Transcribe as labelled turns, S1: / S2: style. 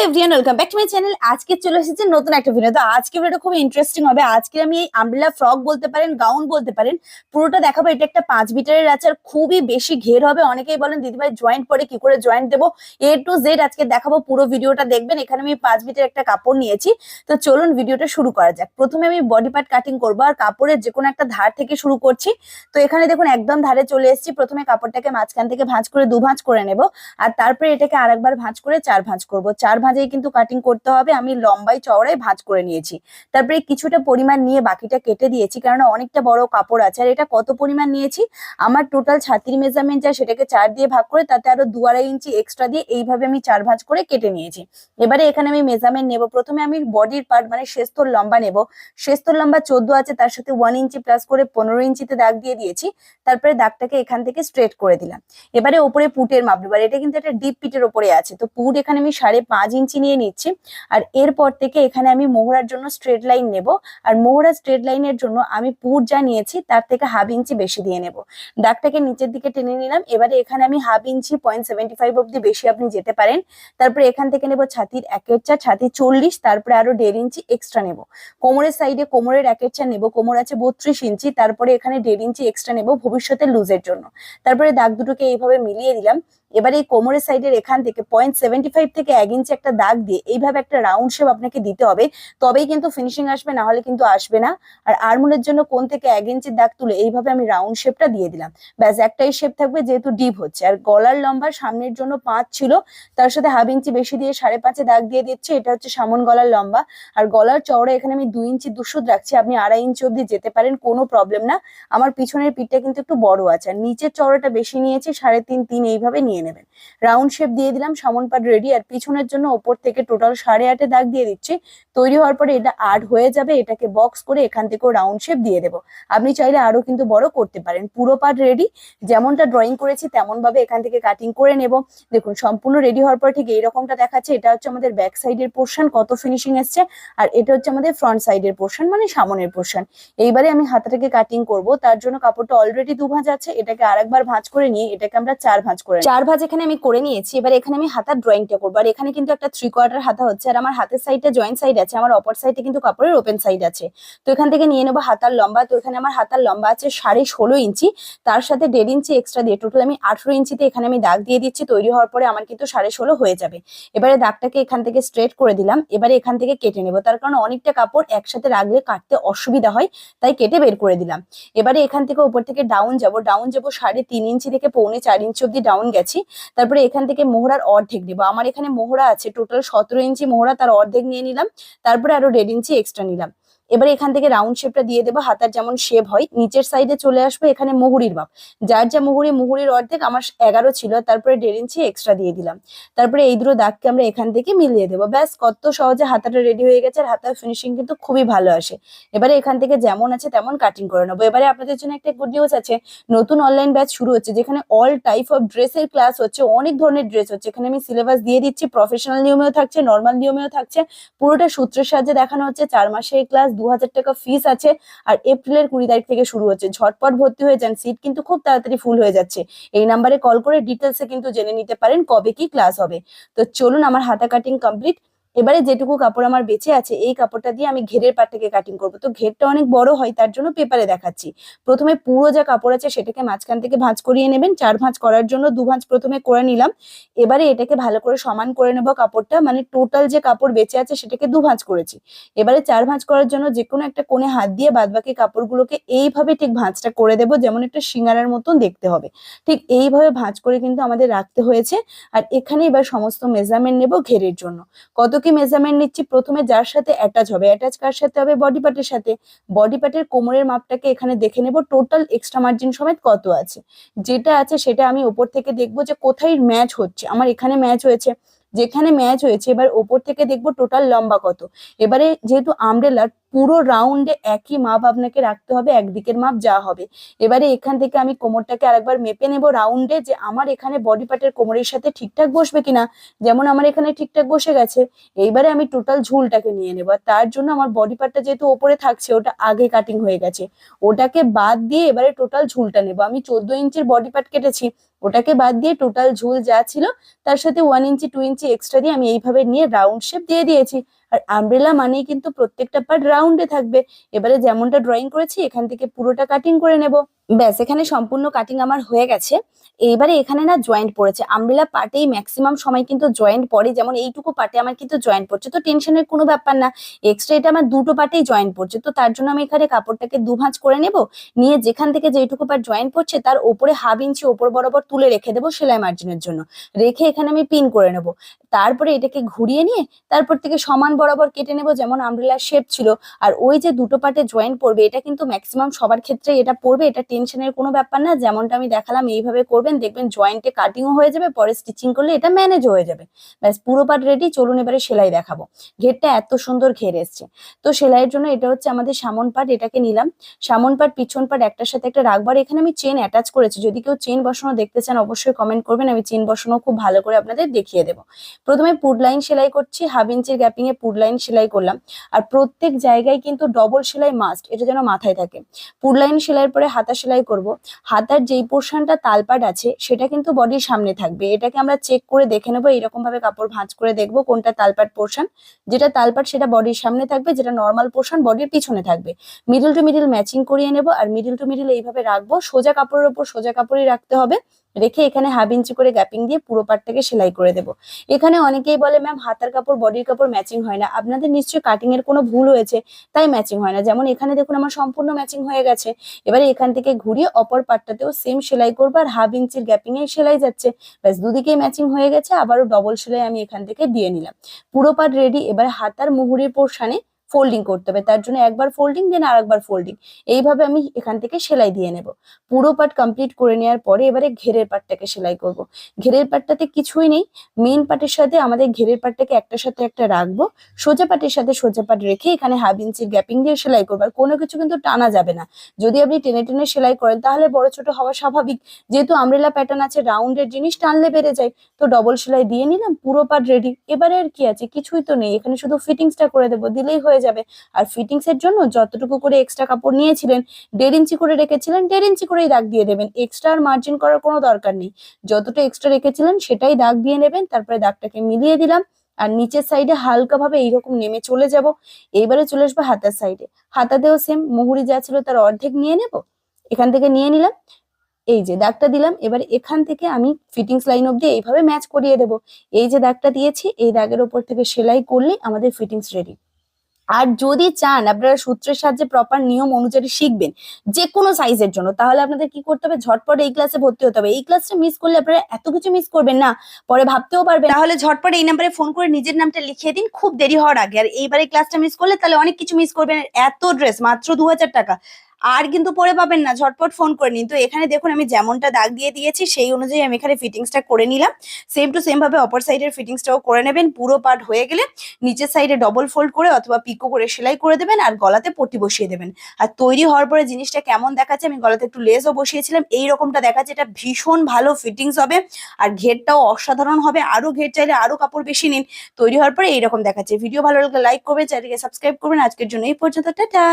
S1: Hello everyone, welcome back to my channel. আজকে চলে এসেছে নতুন একটা ভিডিও তো আজকে ভিডিওটা খুব ইন্টারেস্টিং হবে। আজকে আমি এই ফ্রক বলতে পারেন গাউন বলতে পারেন, পুরোটা দেখাবো। এটা একটা পাঁচ মিটারের আচার খুবই বেশি ঘের হবে। অনেকেই বলেন, দিদিভাই জয়েন্ট পরে কি করে জয়েন্ট দেবো? এ টু জেড আজকে দেখাবো পুরো ভিডিওটা দেখবেন, এখানে আমি পাঁচ মিটার একটা কাপড় নিয়েছি। তো চলুন ভিডিওটা শুরু করা যাক। প্রথমে আমি বডি পার্ট কাটিং করব, আর কাপড়ের যে কোনো একটা ধার থেকে শুরু করছি। তো এখানে দেখুন, একদম ধারে চলে এসেছি। প্রথমে কাপড়টাকে মাঝখান থেকে ভাঁজ করে দু ভাঁজ করে নেব, আর তারপরে এটাকে আরেকবার ভাঁজ করে চার ভাঁজ করব। চার ভাঁজেই কিন্তু কাটিং করতে হবে। আমি লম্বাই চওড়াই ভাঁজ করে নিয়েছি। তারপরে কিছুটা পরিমাণ নিয়ে বাকিটা কেটে দিয়েছি কারণ অনেকটা বড় কাপড় আছে। আর এটা কত পরিমাণ নিয়েছি? আমার টোটাল ছাতির মেজারমেন্ট যা, সেটাকে চার দিয়ে ভাগ করে তাতে আরও দু আড়াই ইঞ্চি এক্সট্রা দিয়ে এইভাবে আমি চার ভাঁজ করে কেটে নিয়েছি। এবারে এখানে আমি মেজারমেন্ট নেব। প্রথমে আমি বডির পার্ট মানে শেস্তর লম্বা নেব। শেস্তর লম্বা চোদ্দ আছে, তার সাথে ওয়ান ইঞ্চি প্লাস করে পনেরো ইঞ্চিতে দাগ দিয়ে দিয়েছি। তারপরে দাগটাকে এখান থেকে স্ট্রেট করে দিলাম। এবারে ওপরে পুটের মাপ নেব। আর এটা কিন্তু একটা ডিপ পিটের ওপরে আছে। তো পুট এখানে আমি সাড়ে পাঁচ ইঞ্চি নিয়ে নিচ্ছি। আর এরপর থেকে এখানে আমি মোহরার জন্য স্ট্রেট লাইন নেব। আর মোহরা স্ট্রেট লাইনের জন্য আমি পুর যা নিয়েছি, তার থেকে হাফ ইঞ্চি বেশি দিয়ে নেব। দাগটাকে নিচের দিকে টেনে নিলাম। এবারে এখানে আমি half inch point seventy five অব্দি বেশি আপনি যেতে পারেন। তারপরে এখান থেকে নেব ছাতির একের চা ছাতি চল্লিশ, তারপরে আরও দেড় ইঞ্চি এক্সট্রা নেব। কোমরের সাইডে কোমরের একের চা নেব, কোমর আছে বত্রিশ ইঞ্চি, তারপরে এখানে দেড় ইঞ্চি এক্সট্রা নেব ভবিষ্যতে লুজের জন্য। তারপরে দাগ দুটোকে এইভাবে মিলিয়ে দিলাম। এবারে এই কোমরের সাইডের এখান থেকে পয়েন্ট সেভেন্টি ফাইভ থেকে এক ইঞ্চি একটা দাগ দিয়ে এইভাবে একটা রাউন্ড শেপ আপনাকে দিতে হবে। তবেই কিন্তু ফিনিশিং আসবে, না হলে কিন্তু আসবে না। আর আরমুলের জন্য কোন থেকে এক ইঞ্চির দাগ তুলে এইভাবে আমি রাউন্ড শেপটা দিয়ে দিলাম। ব্যাস, একটাই শেপ থাকবে, যেহেতু ডিপ হচ্ছে। আর গলার লম্বা সামনের জন্য পাঁচ ছিল, তার সাথে হাফ ইঞ্চি বেশি দিয়ে সাড়ে পাঁচে দাগ দিয়ে দিচ্ছে, এটা হচ্ছে সামন গলার লম্বা। আর গলার চওড়া এখানে আমি দুই ইঞ্চি দুশুদ রাখছি, আপনি আড়াই ইঞ্চি অব্দি যেতে পারেন, কোনো প্রবলেম না। আমার পিছনের পিঠটা কিন্তু একটু বড় আছে, আর নিচের চওড়াটা বেশি নিয়েছি, সাড়ে তিন তিন এইভাবে নিয়ে নেবেন। রাউন্ড শেপ দিয়ে দিলাম, সামন পাট রেডি আর পিছনের জন্য ওপর থেকে টোটাল সাড়ে আটে দাগ দিয়ে দিচ্ছি। তৈরি হওয়ার পরে এটা আট হয়ে যাবে, এটাকে বক্স করে এখান থেকেও রাউন্ড শেপ দিয়ে দেবো। আপনি চাইলে আরও কিন্তু বড় করতে পারেন। পুরো পার্ট রেডি যেমনটা ড্রয়িং করেছি তেমন ভাবে এখান থেকে কাটিং করে নেব। দেখুন, সম্পূর্ণ রেডি হওয়ার পর ঠিক এইরকমটা দেখাচ্ছে, এটা হচ্ছে আমাদের ব্যাক সাইডের পোর্শন কত ফিনিশিং এসছে, আর এটা হচ্ছে আমাদের ফ্রন্ট সাইডের পোর্শন মানে সামনের পোর্শন এইবারে আমি হাতাটাকে কাটিং করব, তার জন্য কাপড়টা অলরেডি দু ভাঁজ আছে, এটাকে আরেকবার ভাঁজ করে নিয়ে এটাকে আমরা চার ভাঁজ করে চার ভাঁজ এখানে আমি করে নিয়েছি, এবার এখানে আমি হাতার ড্রয়িংটা করব। আর এখানে কিন্তু একটা থ্রি কোয়ার্টার হাতা হচ্ছে, আর আমার হাতের সাইডটা জয়েন্ট সাইড আছে, আমার অপর সাইডে কিন্তু কাপড়ের ওপেন সাইড আছে। তো এখান থেকে নিয়ে নেব হাতার লম্বা, তো এখানে আমার হাতার লম্বা আছে সাড়ে ষোলো ইঞ্চি, তার সাথে দেড় ইঞ্চি এক্সট্রা দিয়ে টোটাল আমি আঠেরো ইঞ্চিতে এখানে আমি দাগ দিয়ে দিচ্ছি, তৈরি হওয়ার পরে আমার কিন্তু সাড়ে ষোলো হয়ে যাবে। এবারে দাগটাকে এখান থেকে স্ট্রেট করে দিলাম, এবারে এখান থেকে কেটে নেব, তার কারণ অনেকটা কাপড় একসাথে রাখলে কাটতে অসুবিধা হয়, তাই কেটে বের করে দিলাম। এবারে এখান থেকে উপর থেকে ডাউন যাব ডাউন যাব সাড়ে তিন ইঞ্চি থেকে পৌনে চার ইঞ্চি অব্দি ডাউন গেছি তারপরে এখান থেকে মোহরার অর্ধেক নেব। আমার এখানে মোহরা আছে টোটাল সতেরো ইঞ্চি মোহরা, তার অর্ধেক নিয়ে নিলাম, তারপরে আরও দেড় ইঞ্চি এক্সট্রা নিলাম। এবারে এখান থেকে রাউন্ড শেপটা দিয়ে দেবো, হাতার যেমন শেপ হয়, নিচের সাইডে চলে আসবে এখানে মুহুরির মাপ। যার যা মুহুরি, মুহুরির অর্ধেক আমার এগারো ছিল, তারপরে দেড় ইঞ্চি এক্সট্রা দিয়ে দিলাম। তারপরে এই দুটো দাগকে আমরা এখান থেকে মিলিয়ে দেবো। ব্যাস, কত সহজে হাতাটা রেডি হয়ে গেছে আর হাতার ফিনিশিং কিন্তু খুবই ভালো আসে। এবারে এখান থেকে যেমন আছে তেমন কাটিং করে নেব। এবারে আপনাদের জন্য একটা গুড নিউজ আছে, নতুন অনলাইন ব্যাচ শুরু হচ্ছে, যেখানে অল টাইপ অফ ড্রেসের ক্লাস হচ্ছে, অনেক ধরনের ড্রেস হচ্ছে। এখানে আমি সিলেবাস দিয়ে দিচ্ছি প্রফেশনাল নিয়মেও থাকছে নর্মাল নিয়মেও থাকছে, পুরোটা সূত্রের সাহায্যে দেখানো হচ্ছে, চার মাসের ক্লাস হাজার টাকা ফিস আছে আর এপ্রিলের কুড়ি তারিখ থেকে শুরু হচ্ছে। ঝটপট ভর্তি হয়ে যান সিট কিন্তু খুব তাড়াতাড়ি ফুল হয়ে যাচ্ছে। এই নাম্বারে কল করে ডিটেলসে কিন্তু জেনে নিতে পারেন কবে কি ক্লাস হবে। তো চলুন, আমার হাতা কাটিং কমপ্লিট এবারে যেটুকু কাপড় আমার বেঁচে আছে, এই কাপড়টা দিয়ে আমি ঘেরের পাটটাকে কাটিং করব। তো ঘেরটা অনেক বড় হয়, তার জন্য পেপারে দেখাচ্ছি। প্রথমে পুরো যা কাপড় আছে সেটাকে মাঝখান থেকে ভাঁজ করিয়ে নেবেন, চার ভাঁজ করার জন্য দু ভাঁজ প্রথমে করে নিলাম। এবারে এটাকে ভালো করে সমান করে নেব কাপড়টা মানে টোটাল যে কাপড় বেঁচে আছে সেটাকে দু ভাঁজ করেছি। এবারে চার ভাঁজ করার জন্য যে কোনো একটা কোণে হাত দিয়ে বাদবাকি কাপড়গুলোকে এইভাবে ঠিক ভাঁজটা করে দেবো, যেমন একটা সিঙ্গারার মতন দেখতে হবে। ঠিক এইভাবে ভাঁজ করে কিন্তু আমাদের রাখতে হয়েছে। আর এখানে এবার সমস্ত মেজারমেন্ট নেব ঘেরের জন্য। কত কি মেজারমেন্ট নিচ্ছি, প্রথমে যার সাথে অ্যাটাচ হবে। অ্যাটাচ কার সাথে হবে? বডি পার্টের সাথে। বডি পার্টের কোমরের মাপটাকে এখানে দেখে নেব। টোটাল এক্সট্রা মার্জিন সমেত কত আছে? যেটা আছে সেটা আমি ওপর থেকে দেখব যে কোথায় ম্যাচ হচ্ছে। আমার এখানে ম্যাচ হয়েছে। যেখানে ম্যাচ হয়েছে, এবার ওপর থেকে দেখব টোটাল লম্বা কত। এবারে যেহেতু আমব্রেলার পুরো রাউন্ডে একই মাপ আপনাকে রাখতে হবে, একদিকের মাপ যা হবে। এবারে এখান থেকে আমি কোমরটাকে আরেকবার মেপে নেব রাউন্ডে যে আমার এখানে বডি পার্টের কোমরের সাথে ঠিকঠাক বসবে কিনা, যেমন আমার এখানে ঠিকঠাক বসে গেছে। এইবারে আমি টোটাল ঝুলটাকে নিয়ে নেব। তার জন্য আমার বডি পার্টটা যেহেতু ওপরে থাকছে, ওটা আগে কাটিং হয়ে গেছে। ওটাকে বাদ দিয়ে এবারে টোটাল ঝুলটা নেব। আমি চোদ্দ ইঞ্চির বডি পার্ট কেটেছি, ওটাকে বাদ দিয়ে টোটাল ঝুল যা ছিল, তার সাথে one inch two inch extra দিয়ে আমি এইভাবে নিয়ে রাউন্ড শেপ দিয়ে দিয়েছি। আর আমব্রেলা মানেই কিন্তু প্রত্যেকটা পার্ট রাউন্ডে থাকবে। এবারে যেমনটা ড্রয়িং করেছি, এখান থেকে পুরোটা কাটিং করে নেব। ব্যাস, এখানে সম্পূর্ণ কাটিং আমার হয়ে গেছে। এইবারে এখানে না জয়েন্ট পড়েছে। আমব্রেলা পার্টেই ম্যাক্সিমাম সময় কিন্তু জয়েন্ট পড়ে। যেমন এইটুকু পার্টে আমার কিন্তু জয়েন্ট পড়ছে। তো টেনশনের কোনো ব্যাপার না। এক্সট্রা এটা আমার দুটো পার্টেই জয়েন্ট পড়ছে। তো তার জন্য আমি এখানে কাপড়টাকে দু ভাঁজ করে নেব। নিয়ে যেখান থেকে যেটুকু পার্ট জয়েন্ট পড়ছে, তার ওপরে হাফ ইঞ্চি ওপর বরাবর তুলে রেখে দেবো সেলাই মার্জিনের জন্য। রেখে এখানে আমি পিন করে নেব। তারপরে এটাকে ঘুরিয়ে নিয়ে তারপর থেকে সমান বরাবর কেটে নেব যেমন আমব্রেলার শেপ ছিল। আর ওই যে দুটো পার্টে জয়েন্ট পড়বে, এটা কিন্তু ম্যাক্সিমাম সবার ক্ষেত্রে এটা পড়বে। এটা টেনশনের কোনো ব্যাপার না, যেমনটা আমি দেখালাম, এইভাবে করবেন, দেখবেন জয়েন্টে কাটিংও হয়ে যাবে, পরে স্টিচিং করলে এটা ম্যানেজ হয়ে যাবে। ব্যাস, পুরো পার্ট রেডি চলুন এবারে সেলাই দেখাবো। ঘেরটা এত সুন্দর ঘের এসছে। তো সেলাইয়ের জন্য এটা হচ্ছে আমাদের সামন পার্ট এটাকে নিলাম। সামন পার্ট পিছন পার্ট একটার সাথে একটা রাখবার এখানে আমি চেন অ্যাটাচ করেছি। যদি কেউ চেন বসানো দেখতে চান, অবশ্যই কমেন্ট করবেন, আমি চেন বসানো খুব ভালো করে আপনাদের দেখিয়ে দেবো। প্রথমে পুড লাইন সেলাই করছি হাফ ইঞ্চির গ্যাপিং এ পুড লাইন সেলাই করলাম। আর প্রত্যেক জায়গায় কিন্তু ডবল সেলাই মাস্ট এটা যেন মাথায় থাকে। পুড লাইন সেলাইয়ের পরে হাতা করব, হাতার যেই পোর্শনটা তালপাট আছে, সেটা কিন্তু বডির সামনে থাকবে। এটাকে আমরা চেক করে দেখে নেব এরকম ভাবে কাপড় ভাঁজ করে দেখব কোনটা তালপাট পোর্শন যেটা তালপাট সেটা বডির সামনে থাকবে, যেটা নর্মাল পোর্শন বডির পিছনে থাকবে। মিডিল টু মিডিল ম্যাচিং করিয়ে নেব, আর মিডিল টু মিডিল এইভাবে রাখব। সোজা কাপড়ের ওপর সোজা কাপড়ই রাখতে হবে। রেখে এখানে হাফ ইঞ্চি করে গ্যাপিং দিয়ে পুরো পাটটাকে সেলাই করে দেবো। এখানে অনেকেই বলে ম্যাম হাতার কাপড় বডির কাপড় ম্যাচিং হয় না। আপনাদের নিশ্চয়ই কাটিং এর কোনো ভুল হয়েছে, তাই ম্যাচিং হয় না। যেমন এখানে দেখুন আমার সম্পূর্ণ ম্যাচিং হয়ে গেছে। এবারে এখান থেকে ঘুরিয়ে অপর পাটটাতেও সেম সেলাই করব আর হাফ ইঞ্চির গ্যাপিং এ সেলাই যাচ্ছে। ব্যাস, দুদিকেই ম্যাচিং হয়ে গেছে, আবারও ডবল সেলাই আমি এখান থেকে দিয়ে নিলাম। পুরো পাট রেডি এবার হাতার মুহুরির পোর্শনে ফোল্ডিং করতে হবে। তার জন্য একবার ফোল্ডিং দেন আর একবার ফোল্ডিং এইভাবে আমি এখান থেকে সেলাই দিয়ে নেব। পুরো পার্ট কমপ্লিট করে নেওয়ার পরে এবারে ঘেরের পাটটাকে সেলাই করব। ঘেরের পাটটাতে কিছুই নেই। মেন পার্টের সাথে আমাদের ঘেরের পাটটাকে একটার সাথে একটা রাখব। সোজা পাটের সাথে সোজা পাট রেখে এখানে হাফ ইঞ্চির গ্যাপিং দিয়ে সেলাই করব। আর কোনো কিছু কিন্তু টানা যাবে না। যদি আপনি টেনে টেনে সেলাই করেন, তাহলে বড় ছোট হওয়া স্বাভাবিক। যেহেতু আমরেলা প্যাটার্ন আছে রাউন্ডের জিনিস টানলে বেড়ে যায়। তো ডবল সেলাই দিয়ে নিলাম, পুরো পাট রেডি এবারে আর কি আছে? কিছুই তো নেই। এখানে শুধু ফিটিংসটা করে দেবো। দিলেই হয়ে যাবে। আর ফিটিংস এর জন্য যতটুকু করে এক্সট্রা কাপড় নিয়েছিলেন, দেড় ইঞ্চি করে রেখেছিলেন, দেড় ইঞ্চি করেই দাগ দিয়ে দেবেন। এক্সট্রা আর মার্জিন করার কোনো দরকার নেই। যতটা এক্সট্রা রেখেছিলেন সেটাই দাগ দিয়ে নেবেন, তারপরে দাগটাকে মিলিয়ে দিলাম। আর নিচের সাইডে হালকা ভাবে এইরকম নেমে চলে যাব। এইবারে চলে আসব হাতার সাইডে হাতাতেও সেম মুহুরি যা ছিল তার অর্ধেক নিয়ে নেব। এখান থেকে নিয়ে নিলাম। এই যে দাগটা দিলাম, এবার এখান থেকে আমি ফিটিংস লাইন অব্দি এইভাবে ম্যাচ করিয়ে দেব। এই যে দাগটা দিয়েছি, এই দাগের ওপর থেকে সেলাই করলেই আমাদের ফিটিংস রেডি আর যদি চান আপনারা সূত্রের সাহায্যে প্রপার নিয়ম অনুযায়ী শিখবেন যে কোনো সাইজের জন্য, তাহলে আপনাদের কি করতে হবে? ঝটপট এই ক্লাসে ভর্তি হতে হবে। এই ক্লাসটা মিস করলে আপনারা এত কিছু মিস করবেন না, পরে ভাবতেও পারবে তাহলে ঝটপট এই নাম্বারে ফোন করে নিজের নামটা লিখিয়ে দিন, খুব দেরি হওয়ার আগে। আর এইবারে ক্লাসটা মিস করলে তাহলে অনেক কিছু মিস করবেন। এত ড্রেস মাত্র দু হাজার টাকা। আর কিন্তু পরে পাবেন না, ঝটপট ফোন করে নিন। তো এখানে দেখুন, আমি যেমনটা দাগ দিয়ে দিয়েছি, সেই অনুযায়ী আমি এখানে ফিটিংসটা করে নিলাম। সেম টু সেম ভাবে অপর সাইডের ফিটিংসটাও করে নেবেন। পুরো পার্ট হয়ে গেলে নিচের সাইডে ডবল ফোল্ড করে অথবা পিকো করে সেলাই করে দেবেন আর গলাতে পট্টি বসিয়ে দেবেন। আর তৈরি হওয়ার পরে জিনিসটা কেমন দেখাচ্ছে, আমি গলাতে একটু লেসও বসিয়েছিলাম। এই রকমটা দেখাচ্ছে, এটা ভীষণ ভালো ফিটিংস হবে আর ঘেরটাও অসাধারণ হবে। আরও ঘের চাইলে আরও কাপড় বেশি নিন। তৈরি হওয়ার পরে এইরকম দেখাচ্ছে। ভিডিও ভালো লাগলে লাইক করবেন চ্যানেলকে সাবস্ক্রাইব করবেন। আজকের জন্য এই পর্যন্ত, টাটা!